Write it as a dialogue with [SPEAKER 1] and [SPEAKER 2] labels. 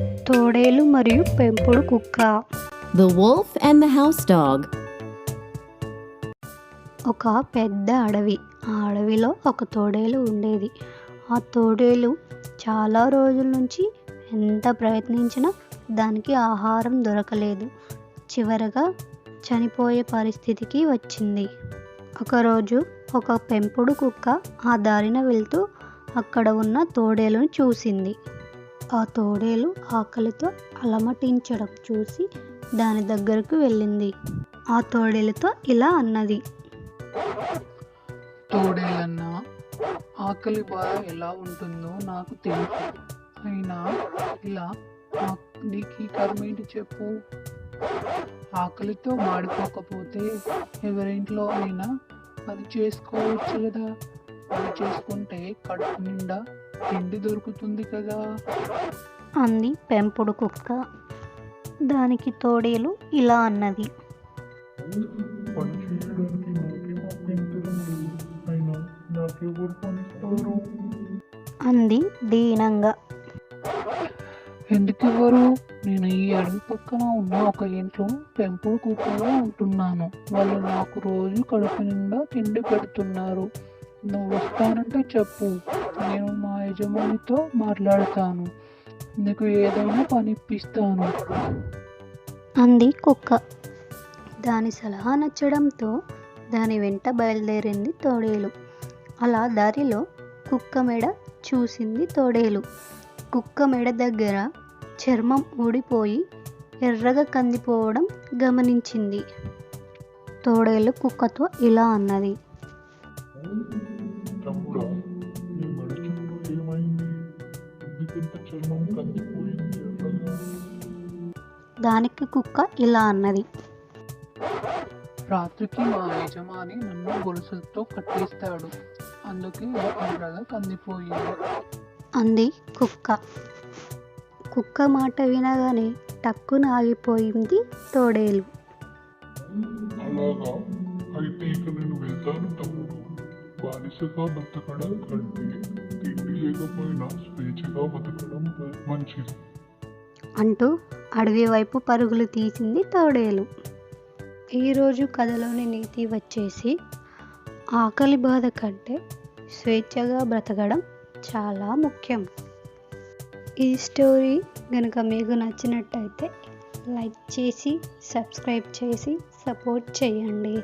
[SPEAKER 1] తోడేలు మరియు పెంపుడు కుక్క.
[SPEAKER 2] The Wolf and the House Dog.
[SPEAKER 1] ఒక పెద్ద అడవి. ఆ అడవిలో ఒక తోడేలు ఉండేది. ఆ తోడేలు చాలా రోజుల నుంచి ఎంత ప్రయత్నించినా దానికి ఆహారం దొరకలేదు. చివరగా చనిపోయే పరిస్థితికి వచ్చింది. ఒకరోజు ఒక పెంపుడు కుక్క ఆ దారిన వెళ్తూ అక్కడ ఉన్న తోడేలును చూసింది. ఆ తోడేలు ఆకలితో అలమటించడం చూసి దాని దగ్గరకు వెళ్ళింది. ఆ తోడేలుతో ఇలా అన్నది.
[SPEAKER 3] తోడేలన్నా ఆకలి బాధ ఎలా ఉంటుందో నాకు తెలుసు అయినా ఇలా నీకు ఈ కర్మేంటి చెప్పు. ఆకలితో మాడిపోకపోతే ఎవరింట్లో అయినా అది చేసుకోవచ్చు కదా. అది చేసుకుంటే కడుపు నిండా తిండి దొరుకుతుంది కదా.
[SPEAKER 1] అంది పెంపుడు కుక్క. దానికి తోడేలు ఇలా అన్నది. అంది దీనంగా.
[SPEAKER 3] ఎందుకు ఇవ్వరు? నేను ఈ అడవి పక్కన ఉన్న ఒక ఇంట్లో పెంపుడు కుక్కగా ఉంటున్నాను. వాళ్ళు నాకు రోజు కడుపు నిండా తిండి పెడుతున్నారు. నువ్వు వస్తానంటే చెప్పు. నేను మా యజమానితో మాట్లాడతాను. నీకు ఏదైనా పని ఇప్పిస్తాను
[SPEAKER 1] అంది కుక్క. దాని సలహా నచ్చడంతో దాని వెంట బయలుదేరింది తోడేలు. అలా దారిలో కుక్క మెడ చూసింది తోడేలు. కుక్క మెడ దగ్గర చర్మం ఊడిపోయి ఎర్రగా కందిపోవడం గమనించింది. తోడేలు కుక్కతో ఇలా అన్నది.
[SPEAKER 4] నీ ఏమైంది చర్మం కందిపోయింది ఎర్రగా
[SPEAKER 3] రాత్రికి మా యజమాని నన్ను గొలుసులతో కట్టేస్తాడు. అందుకే ఇలా కందిపోయింది.
[SPEAKER 1] అంది కుక్క. కుక్క మాట వినగానే టక్కున ఆగిపోయింది తోడేలు.
[SPEAKER 4] అలాగా అయితే ఇక నేను వెళ్తాను తమ్ముడు. బానిసగా బతకడం కంటే తిండి లేకపోయినా స్వేచ్ఛగా బతకడం మంచిది.
[SPEAKER 1] అంటూ అడవి వైపు పరుగులు తీసింది తోడేలు. ఈరోజు కథలోని నీతి వచ్చేసి ఆకలి బాధ కంటే స్వేచ్ఛగా బ్రతకడం చాలా ముఖ్యం. ఈ స్టోరీ కనుక మీకు నచ్చినట్టయితే లైక్ చేసి సబ్స్క్రైబ్ చేసి సపోర్ట్ చేయండి.